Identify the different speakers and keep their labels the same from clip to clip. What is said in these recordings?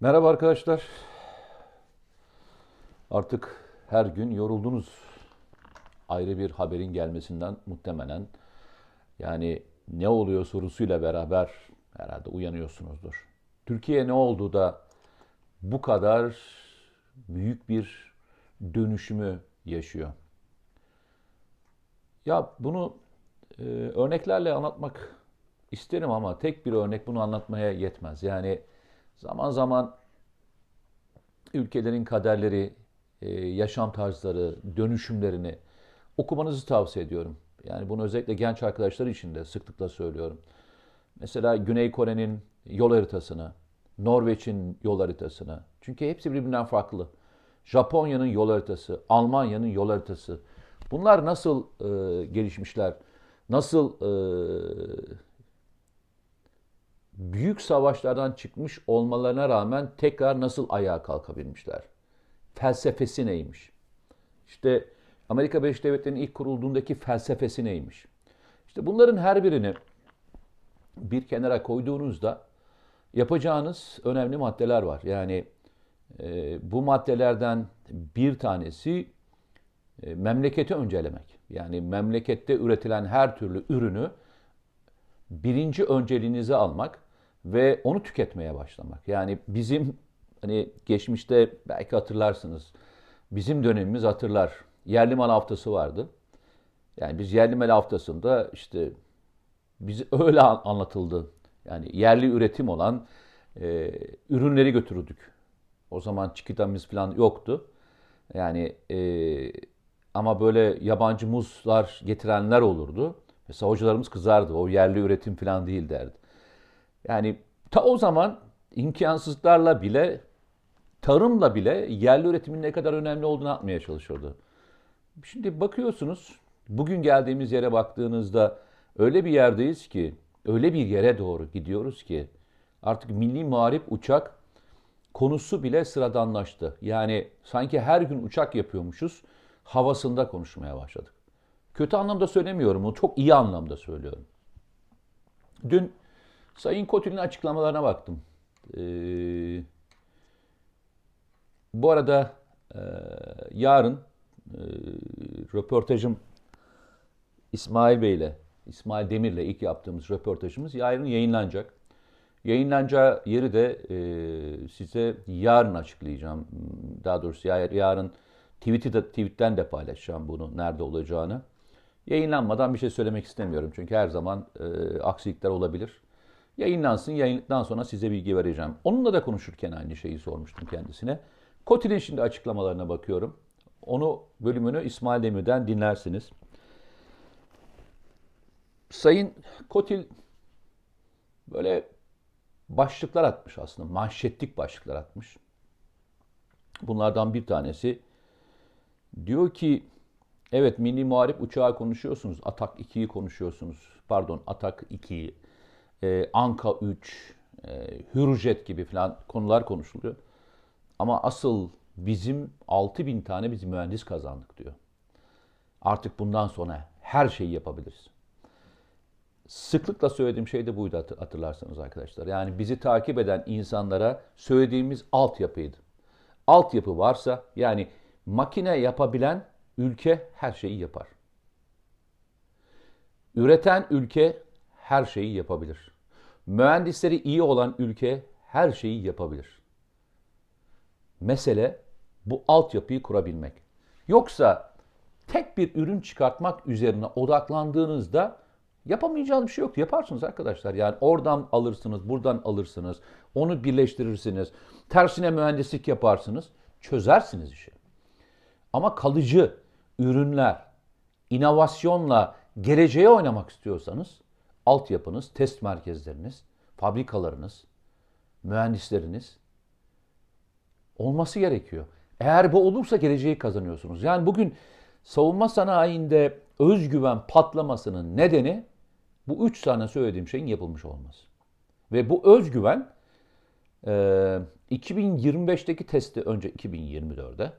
Speaker 1: Merhaba arkadaşlar. Artık her gün yoruldunuz. Ayrı bir haberin gelmesinden muhtemelen. Yani ne oluyor sorusuyla beraber herhalde uyanıyorsunuzdur. Türkiye ne oldu da bu kadar büyük bir dönüşümü yaşıyor? Ya bunu e, örneklerle anlatmak isterim ama tek bir örnek bunu anlatmaya yetmez. Yani zaman zaman ülkelerin kaderleri, e, yaşam tarzları, dönüşümlerini okumanızı tavsiye ediyorum. Yani bunu özellikle genç arkadaşlar için de sıklıkla söylüyorum. Mesela Güney Kore'nin yol haritasını, Norveç'in yol haritasını. Çünkü hepsi birbirinden farklı. Japonya'nın yol haritası, Almanya'nın yol haritası. Bunlar nasıl e, gelişmişler? Nasıl e, büyük savaşlardan çıkmış olmalarına rağmen tekrar nasıl ayağa kalkabilmişler? Felsefesi neymiş? İşte Amerika Birleşik Devletleri'nin ilk kurulduğundaki felsefesi neymiş? İşte bunların her birini bir kenara koyduğunuzda yapacağınız önemli maddeler var. Yani e, bu maddelerden bir tanesi e, memleketi öncelemek. Yani memlekette üretilen her türlü ürünü birinci önceliğinize almak ve onu tüketmeye başlamak. Yani bizim hani geçmişte belki hatırlarsınız. Bizim dönemimiz hatırlar. Yerli mal haftası vardı. Yani biz yerli mal haftasında işte biz öyle an- anlatıldı. Yani yerli üretim olan e, ürünleri götürürdük. O zaman çikitamız falan yoktu. Yani e, ama böyle yabancı muzlar getirenler olurdu. Mesela hocalarımız kızardı. O yerli üretim falan değil derdi. Yani ta o zaman imkansızlıklarla bile, tarımla bile yerli üretimin ne kadar önemli olduğunu atmaya çalışıyordu. Şimdi bakıyorsunuz, bugün geldiğimiz yere baktığınızda öyle bir yerdeyiz ki, öyle bir yere doğru gidiyoruz ki artık milli muharip uçak konusu bile sıradanlaştı. Yani sanki her gün uçak yapıyormuşuz havasında konuşmaya başladık. Kötü anlamda söylemiyorum bunu, çok iyi anlamda söylüyorum. Dün Sayın Kotil'in açıklamalarına baktım. Ee, bu arada e, yarın e, röportajım İsmail Bey'le, İsmail Demir'le ilk yaptığımız röportajımız yarın yayınlanacak. Yayınlanacağı yeri de e, size yarın açıklayacağım. Daha doğrusu yar- yarın tweet'i de, tweetten de paylaşacağım bunu nerede olacağını. Yayınlanmadan bir şey söylemek istemiyorum çünkü her zaman e, aksilikler olabilir. Yayınlansın, yayınladıktan sonra size bilgi vereceğim. Onunla da konuşurken aynı şeyi sormuştum kendisine. Kotil'in şimdi açıklamalarına bakıyorum. Onu bölümünü İsmail Demir'den dinlersiniz. Sayın Kotil böyle başlıklar atmış aslında. Manşetlik başlıklar atmış. Bunlardan bir tanesi diyor ki evet Milli Muharip uçağı konuşuyorsunuz. Atak 2'yi konuşuyorsunuz. Pardon Atak 2'yi. E, Anka 3, e, Hürjet gibi falan konular konuşuluyor. Ama asıl bizim 6000 tane biz mühendis kazandık diyor. Artık bundan sonra her şeyi yapabiliriz. Sıklıkla söylediğim şey de buydu hatır- hatırlarsanız arkadaşlar. Yani bizi takip eden insanlara söylediğimiz altyapıydı. Altyapı varsa yani makine yapabilen ülke her şeyi yapar. Üreten ülke her şeyi yapabilir. Mühendisleri iyi olan ülke her şeyi yapabilir. Mesele bu altyapıyı kurabilmek. Yoksa tek bir ürün çıkartmak üzerine odaklandığınızda yapamayacağınız bir şey yok. Yaparsınız arkadaşlar. Yani oradan alırsınız, buradan alırsınız. Onu birleştirirsiniz. Tersine mühendislik yaparsınız. Çözersiniz işi. Ama kalıcı ürünler, inovasyonla geleceğe oynamak istiyorsanız altyapınız, test merkezleriniz, fabrikalarınız, mühendisleriniz olması gerekiyor. Eğer bu olursa geleceği kazanıyorsunuz. Yani bugün savunma sanayinde özgüven patlamasının nedeni bu üç tane söylediğim şeyin yapılmış olması. Ve bu özgüven e, 2025'teki testi önce 2024'de,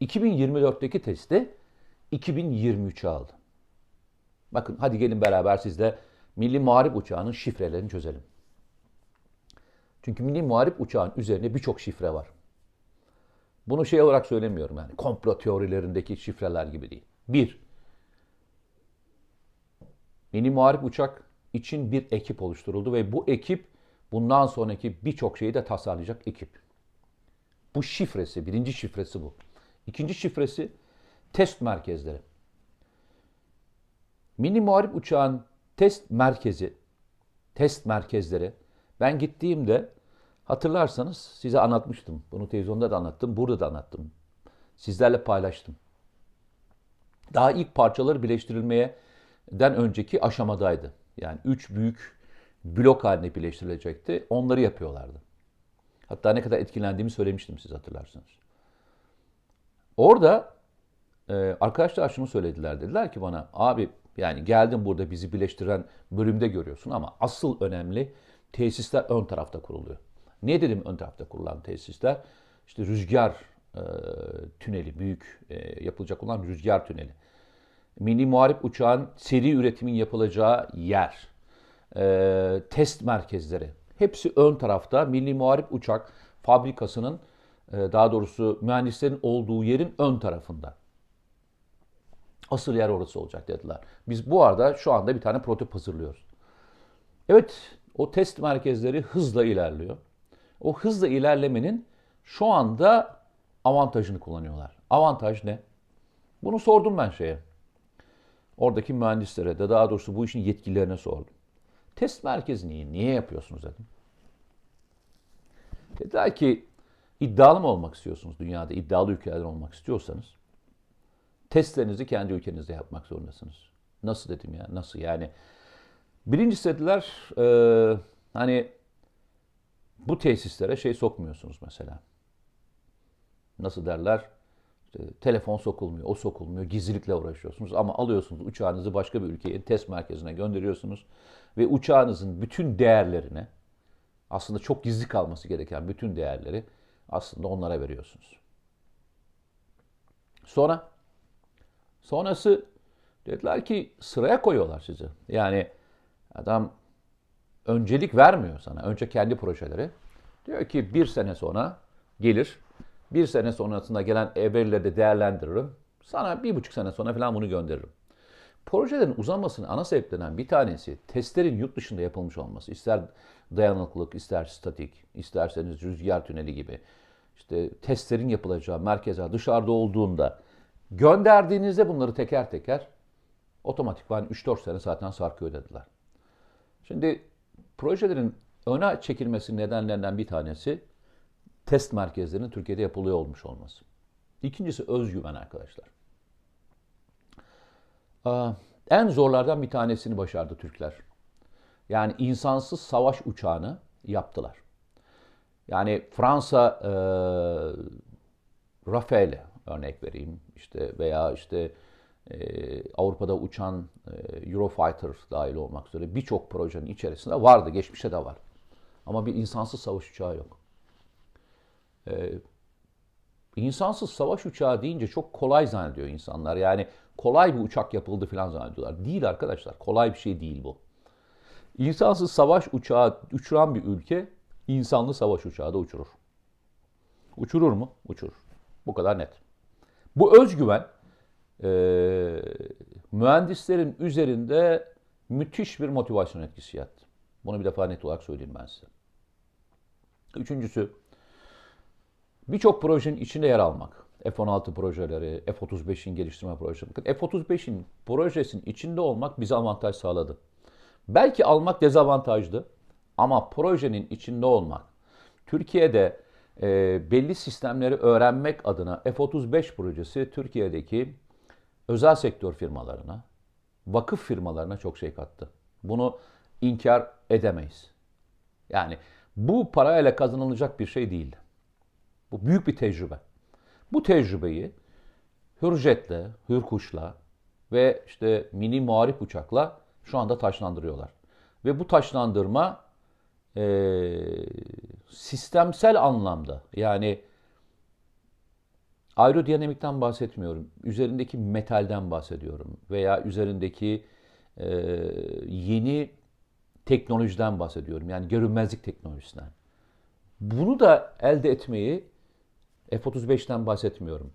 Speaker 1: 2024'teki testi 2023'e aldı. Bakın hadi gelin beraber sizle Milli Muharip Uçağı'nın şifrelerini çözelim. Çünkü milli muharip uçağın üzerinde birçok şifre var. Bunu şey olarak söylemiyorum yani komplo teorilerindeki şifreler gibi değil. Bir, milli muharip uçak için bir ekip oluşturuldu ve bu ekip bundan sonraki birçok şeyi de tasarlayacak ekip. Bu şifresi, birinci şifresi bu. İkinci şifresi test merkezleri. Mini muharip uçağın test merkezi, test merkezleri ben gittiğimde hatırlarsanız size anlatmıştım. Bunu televizyonda da anlattım, burada da anlattım. Sizlerle paylaştım. Daha ilk parçaları birleştirilmeye den önceki aşamadaydı. Yani üç büyük blok haline birleştirilecekti. Onları yapıyorlardı. Hatta ne kadar etkilendiğimi söylemiştim siz hatırlarsanız. Orada e, arkadaşlar şunu söylediler. Dediler ki bana abi yani geldin burada bizi birleştiren bölümde görüyorsun ama asıl önemli tesisler ön tarafta kuruluyor. Ne dedim ön tarafta kurulan tesisler? İşte rüzgar e, tüneli, büyük e, yapılacak olan rüzgar tüneli. Milli Muharip uçağın seri üretimin yapılacağı yer, e, test merkezleri. Hepsi ön tarafta Milli Muharip Uçak fabrikasının e, daha doğrusu mühendislerin olduğu yerin ön tarafında. Asıl yer orası olacak dediler. Biz bu arada şu anda bir tane prototip hazırlıyoruz. Evet o test merkezleri hızla ilerliyor. O hızla ilerlemenin şu anda avantajını kullanıyorlar. Avantaj ne? Bunu sordum ben şeye. Oradaki mühendislere de daha doğrusu bu işin yetkililerine sordum. Test merkezi niye? Niye yapıyorsunuz dedim. Dediler ki iddialı mı olmak istiyorsunuz dünyada? iddialı ülkelerden olmak istiyorsanız testlerinizi kendi ülkenizde yapmak zorundasınız. Nasıl dedim ya? Nasıl yani? Birincisi dediler e, hani bu tesislere şey sokmuyorsunuz mesela. Nasıl derler? İşte telefon sokulmuyor, o sokulmuyor, gizlilikle uğraşıyorsunuz ama alıyorsunuz uçağınızı başka bir ülkeye test merkezine gönderiyorsunuz ve uçağınızın bütün değerlerini aslında çok gizli kalması gereken bütün değerleri aslında onlara veriyorsunuz. Sonra sonrası dediler ki sıraya koyuyorlar sizi. Yani adam öncelik vermiyor sana. Önce kendi projeleri. Diyor ki bir sene sonra gelir. Bir sene sonrasında gelen verileri de değerlendiririm. Sana bir buçuk sene sonra falan bunu gönderirim. Projelerin uzamasının ana sebeplerinden bir tanesi testlerin yurt dışında yapılmış olması. İster dayanıklılık, ister statik, isterseniz rüzgar tüneli gibi. İşte testlerin yapılacağı merkeze dışarıda olduğunda gönderdiğinizde bunları teker teker otomatikman 3-4 sene zaten sarkıyor dediler. Şimdi projelerin öne çekilmesinin nedenlerinden bir tanesi test merkezlerinin Türkiye'de yapılıyor olmuş olması. İkincisi özgüven arkadaşlar. En zorlardan bir tanesini başardı Türkler. Yani insansız savaş uçağını yaptılar. Yani Fransa e, Rafael örnek vereyim işte veya işte e, Avrupa'da uçan e, Eurofighter dahil olmak üzere birçok projenin içerisinde vardı. Geçmişte de var. Ama bir insansız savaş uçağı yok. E, insansız savaş uçağı deyince çok kolay zannediyor insanlar. Yani kolay bir uçak yapıldı falan zannediyorlar. Değil arkadaşlar. Kolay bir şey değil bu. İnsansız savaş uçağı uçuran bir ülke insanlı savaş uçağı da uçurur. Uçurur mu? Uçurur. Bu kadar net. Bu özgüven e, mühendislerin üzerinde müthiş bir motivasyon etkisi yarattı. Bunu bir defa net olarak söyleyeyim ben size. Üçüncüsü, birçok projenin içinde yer almak. F-16 projeleri, F-35'in geliştirme projeleri. Bakın F-35'in projesinin içinde olmak bize avantaj sağladı. Belki almak dezavantajlı ama projenin içinde olmak, Türkiye'de e, belli sistemleri öğrenmek adına F-35 projesi Türkiye'deki özel sektör firmalarına, vakıf firmalarına çok şey kattı. Bunu inkar edemeyiz. Yani bu parayla kazanılacak bir şey değil. Bu büyük bir tecrübe. Bu tecrübeyi Hürjet'le, Hürkuş'la ve işte mini muharip uçakla şu anda taşlandırıyorlar. Ve bu taşlandırma e, sistemsel anlamda yani aerodinamikten bahsetmiyorum. Üzerindeki metalden bahsediyorum veya üzerindeki e, yeni teknolojiden bahsediyorum. Yani görünmezlik teknolojisinden. Bunu da elde etmeyi F-35'ten bahsetmiyorum.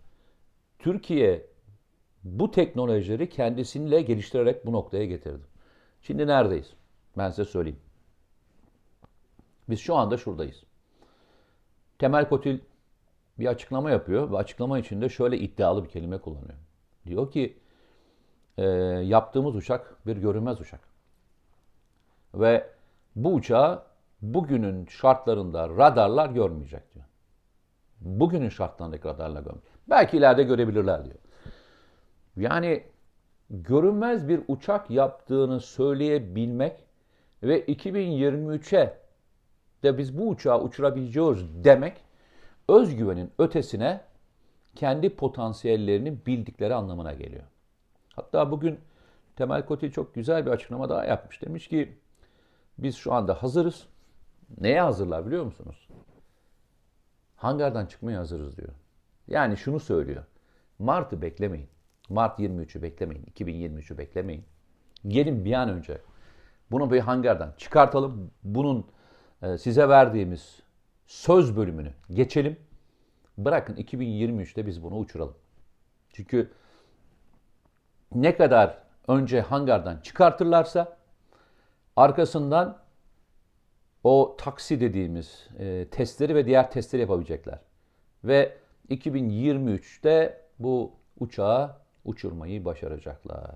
Speaker 1: Türkiye bu teknolojileri kendisiyle geliştirerek bu noktaya getirdi. Şimdi neredeyiz? Ben size söyleyeyim. Biz şu anda şuradayız. Temel Kotil bir açıklama yapıyor ve açıklama içinde şöyle iddialı bir kelime kullanıyor. Diyor ki e, yaptığımız uçak bir görünmez uçak. Ve bu uçağı bugünün şartlarında radarlar görmeyecek diyor. Bugünün şartlarındaki radarlar görmeyecek. Belki ileride görebilirler diyor. Yani görünmez bir uçak yaptığını söyleyebilmek ve 2023'e de biz bu uçağı uçurabileceğiz demek özgüvenin ötesine kendi potansiyellerini bildikleri anlamına geliyor. Hatta bugün Temel Kotil çok güzel bir açıklama daha yapmış. Demiş ki biz şu anda hazırız. Neye hazırlar biliyor musunuz? Hangardan çıkmaya hazırız diyor. Yani şunu söylüyor. Mart'ı beklemeyin. Mart 23'ü beklemeyin. 2023'ü beklemeyin. Gelin bir an önce bunu bir hangardan çıkartalım. Bunun size verdiğimiz söz bölümünü geçelim. Bırakın 2023'te biz bunu uçuralım. Çünkü ne kadar önce hangardan çıkartırlarsa arkasından o taksi dediğimiz e, testleri ve diğer testleri yapabilecekler. Ve 2023'te bu uçağı uçurmayı başaracaklar.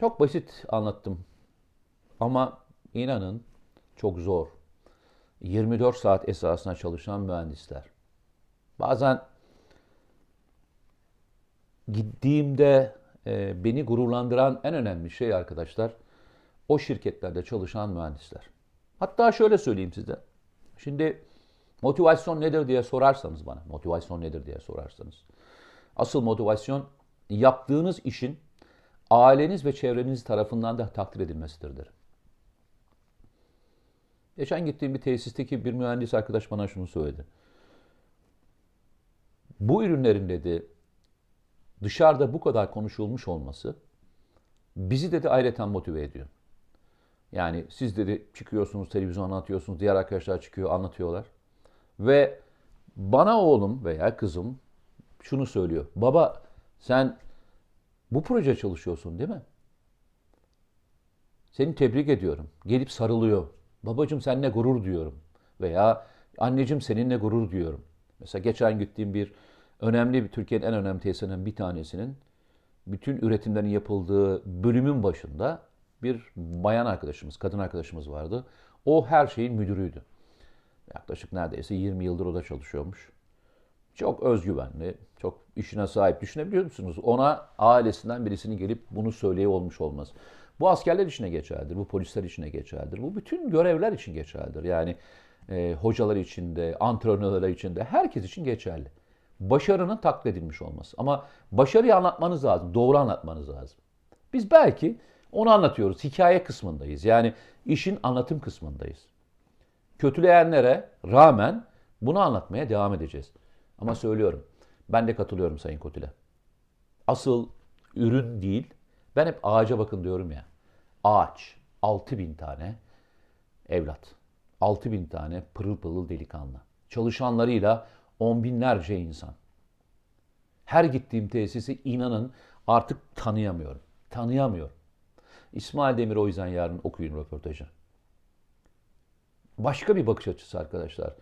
Speaker 1: Çok basit anlattım. Ama inanın çok zor. 24 saat esasına çalışan mühendisler. Bazen gittiğimde e, beni gururlandıran en önemli şey arkadaşlar o şirketlerde çalışan mühendisler. Hatta şöyle söyleyeyim size. Şimdi motivasyon nedir diye sorarsanız bana, motivasyon nedir diye sorarsanız. Asıl motivasyon yaptığınız işin aileniz ve çevreniz tarafından da takdir edilmesidir derim. Geçen gittiğim bir tesisteki bir mühendis arkadaş bana şunu söyledi. Bu ürünlerin dedi dışarıda bu kadar konuşulmuş olması bizi dedi ayrıca motive ediyor. Yani siz dedi çıkıyorsunuz, televizyon anlatıyorsunuz, diğer arkadaşlar çıkıyor, anlatıyorlar. Ve bana oğlum veya kızım şunu söylüyor. Baba sen bu proje çalışıyorsun değil mi? Seni tebrik ediyorum. Gelip sarılıyor. Babacım seninle gurur diyorum. Veya anneciğim seninle gurur diyorum. Mesela geçen gittiğim bir önemli bir Türkiye'nin en önemli tesislerinden bir tanesinin bütün üretimlerin yapıldığı bölümün başında bir bayan arkadaşımız, kadın arkadaşımız vardı. O her şeyin müdürüydü. Yaklaşık neredeyse 20 yıldır o da çalışıyormuş. Çok özgüvenli, çok işine sahip. Düşünebiliyor musunuz? Ona ailesinden birisinin gelip bunu söyleye olmuş olmaz. Bu askerler içine geçerlidir, bu polisler içine geçerlidir. Bu bütün görevler için geçerlidir. Yani e, hocalar içinde, antrenörler içinde, herkes için geçerli. Başarının taklit edilmiş olması. Ama başarıyı anlatmanız lazım, doğru anlatmanız lazım. Biz belki onu anlatıyoruz, hikaye kısmındayız. Yani işin anlatım kısmındayız. Kötüleyenlere rağmen bunu anlatmaya devam edeceğiz. Ama söylüyorum, ben de katılıyorum Sayın Kotil'e. Asıl ürün değil, ben hep ağaca bakın diyorum ya. Ağaç, 6000 tane evlat. 6000 tane pırıl pırıl delikanlı. Çalışanlarıyla on binlerce insan. Her gittiğim tesisi inanın artık tanıyamıyorum. Tanıyamıyorum. İsmail Demir o yüzden yarın okuyun röportajı. Başka bir bakış açısı arkadaşlar.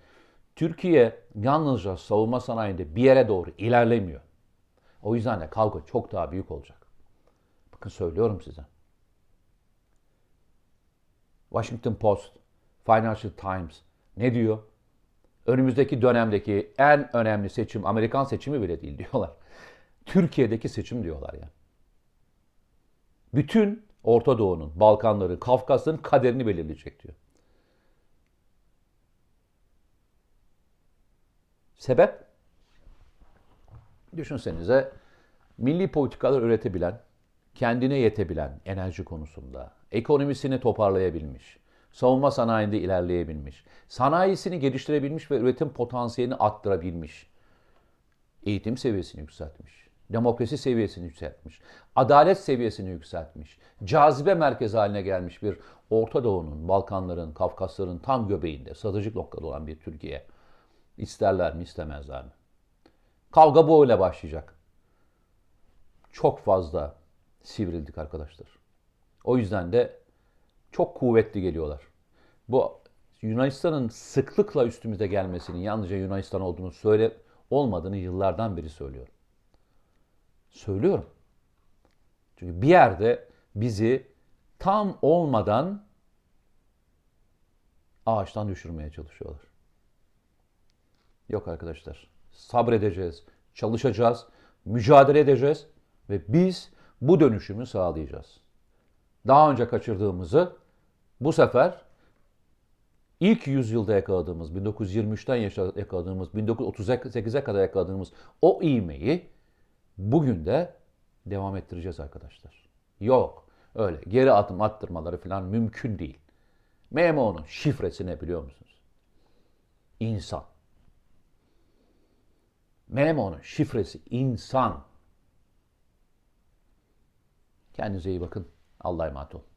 Speaker 1: Türkiye yalnızca savunma sanayinde bir yere doğru ilerlemiyor. O yüzden de kavga çok daha büyük olacak. Bakın söylüyorum size. Washington Post, Financial Times ne diyor? Önümüzdeki dönemdeki en önemli seçim Amerikan seçimi bile değil diyorlar. Türkiye'deki seçim diyorlar ya. Bütün Orta Doğu'nun, Balkanların, Kafkasların kaderini belirleyecek diyor. Sebep? Düşünsenize milli politikalar üretebilen, kendine yetebilen enerji konusunda, ekonomisini toparlayabilmiş, savunma sanayinde ilerleyebilmiş, sanayisini geliştirebilmiş ve üretim potansiyelini arttırabilmiş, eğitim seviyesini yükseltmiş, Demokrasi seviyesini yükseltmiş. Adalet seviyesini yükseltmiş. Cazibe merkezi haline gelmiş bir Orta Doğu'nun, Balkanların, Kafkasların tam göbeğinde, stratejik noktada olan bir Türkiye. İsterler mi istemezler mi? Kavga bu öyle başlayacak. Çok fazla sivrildik arkadaşlar. O yüzden de çok kuvvetli geliyorlar. Bu Yunanistan'ın sıklıkla üstümüze gelmesinin yalnızca Yunanistan olduğunu söyle olmadığını yıllardan beri söylüyorum. Söylüyorum. Çünkü bir yerde bizi tam olmadan ağaçtan düşürmeye çalışıyorlar. Yok arkadaşlar. Sabredeceğiz, çalışacağız, mücadele edeceğiz ve biz bu dönüşümü sağlayacağız. Daha önce kaçırdığımızı bu sefer ilk yüzyılda yakaladığımız, 1923'ten yaşa- yakaladığımız, 1938'e kadar yakaladığımız o ivmeyi bugün de devam ettireceğiz arkadaşlar. Yok öyle geri adım attırmaları falan mümkün değil. MMO'nun şifresi ne biliyor musunuz? İnsan. MMO'nun şifresi insan. Kendinize iyi bakın. Allah'a emanet olun.